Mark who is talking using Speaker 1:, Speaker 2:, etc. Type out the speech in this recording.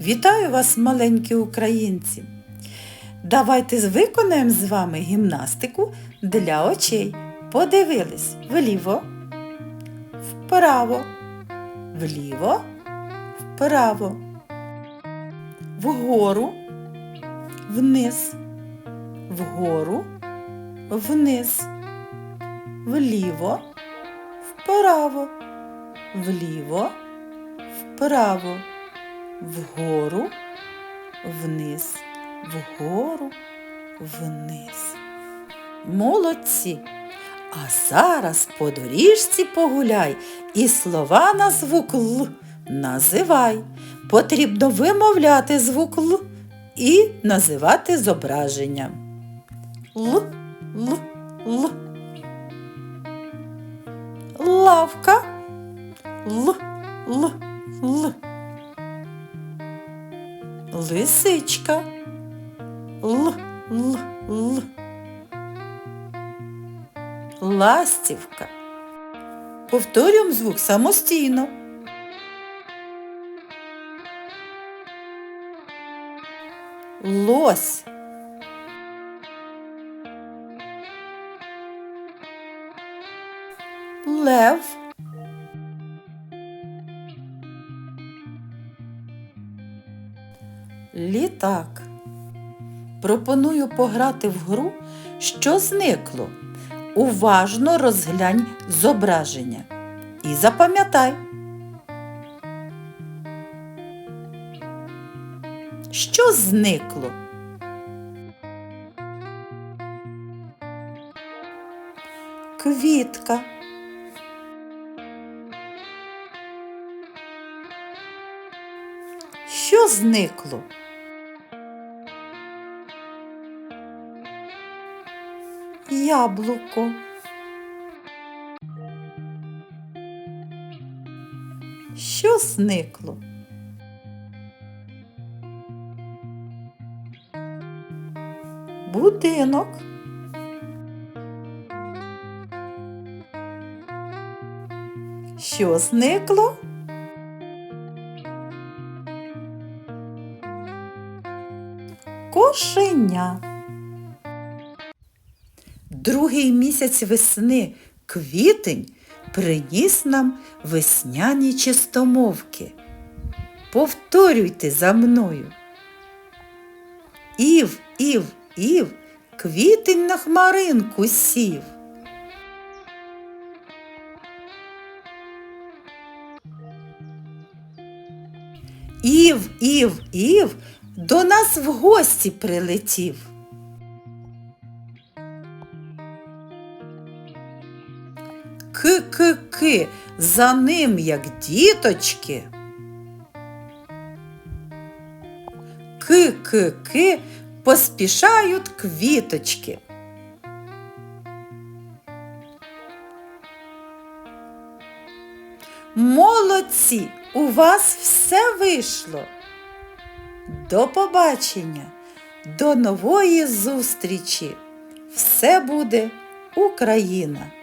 Speaker 1: Вітаю вас, маленькі українці! Давайте виконаємо з вами гімнастику для очей. Подивились вліво, вправо, вліво, вправо, вгору, вниз, вгору, вниз, вліво, вправо, вліво, вправо, вгору, вниз, вгору, вниз. Молодці! А зараз по доріжці погуляй і слова на звук Л називай. Потрібно вимовляти звук Л і називати зображення. Л, Л, Л. Лавка. Л, Л, Л. Лисичка. Л, Л, Л. Ластівка. Повторюємо звук самостійно. Лось. Лев. Літак. Пропоную пограти в гру, що зникло. Уважно розглянь зображення. І запам'ятай. Що зникло? Квітка. Що зникло? Яблуко. Що зникло? Будинок. Що зникло? Кошеня. Другий місяць весни, квітень, приніс нам весняні чистомовки. Повторюйте за мною. Ів, ів, ів, квітень на хмаринку сів. Ів, ів, ів, до нас в гості прилетів. Ки-ки-ки, за ним, як діточки. Ки-ки-ки, поспішають квіточки. Молодці, у вас все вийшло. До побачення, до нової зустрічі. Все буде Україна!